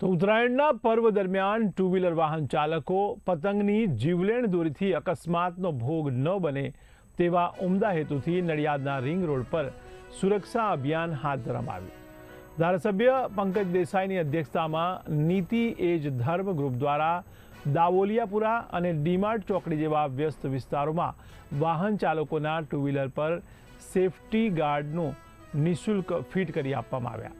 તો ઉત્તરાયણના પર્વ દરમિયાન ટુ વ્હીલર વાહન ચાલકો પતંગની જીવલેણ દોરીથી અકસ્માતનો ભોગ ન બને તેવા ઉમદા હેતુથી નડિયાદના રિંગ રોડ પર સુરક્ષા અભિયાન હાથ ધરવામાં આવ્યું. ધારાસભ્ય પંકજ દેસાઈની અધ્યક્ષતામાં નીતિ એજ ધર્મ ગ્રુપ દ્વારા દાવોલિયાપુરા અને ડીમાર્ટ ચોકડી જેવા વ્યસ્ત વિસ્તારોમાં વાહન ચાલકોના ટુ વ્હીલર પર સેફટી ગાર્ડનું નિઃશુલ્ક ફિટ કરી આપવામાં આવ્યા.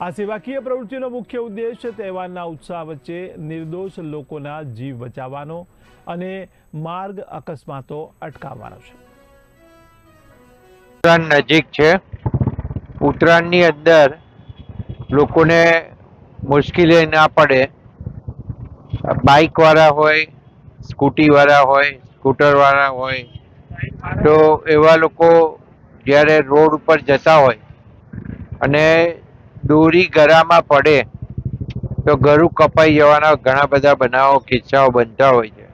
આ સેવાકીય પ્રવૃત્તિનો મુખ્ય ઉદ્દેશ તહેવારના ઉત્સાહ વચ્ચે નિર્દોષ લોકોના જીવ બચાવવાનો અને માર્ગ અકસ્માતો અટકાવવાનો છે. ઉત્તરાયણ નજીક છે. ઉત્તરાયણની અંદર લોકોને મુશ્કેલી ના પડે. બાઇકવાળા હોય, સ્કૂટીવાળા હોય, સ્કૂટરવાળા હોય, તો એવા લોકો જ્યારે રોડ ઉપર જતા હોય અને દોરી ગરામાં પડે, તો ગરુ કપાઈ જવાના ઘણા બધા બનાવો કિસ્સાઓ બનતા હોય છે.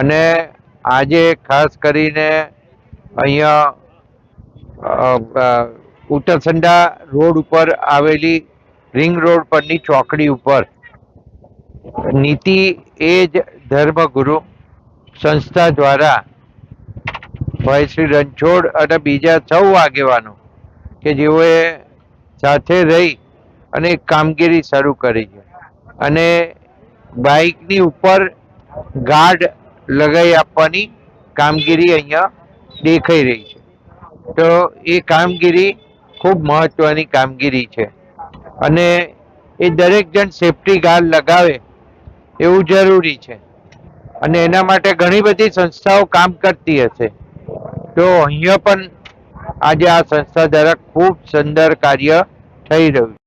અને આજે ખાસ કરીને અહીંયા ઉત્તરસંડા રોડ ઉપર આવેલી રિંગ રોડ પરની ચોકડી ઉપર. નીતિ એ જ ધર્મગુરુ સંસ્થા દ્વારા ભાઈ શ્રી રણછોડ અને બીજા સૌ આગેવાનો કે જેઓએ સાથે રહી અને કામગીરી શરૂ કરી છે. અને બાઇકની ઉપર ગાર્ડ લગાવી આપવાની કામગીરી અહીંયા દેખાઈ રહી છે. તો એ કામગીરી ખૂબ મહત્ત્વની કામગીરી છે. અને એ દરેક જણ સેફટી ગાર્ડ લગાવે એવું જરૂરી છે. અને એના માટે ઘણી બધી સંસ્થાઓ કામ કરતી હશે. તો અહીંયા પણ આજે આ સંસ્થા દ્વારા ખૂબ સુંદર કાર્ય થઈ રહ્યું છે.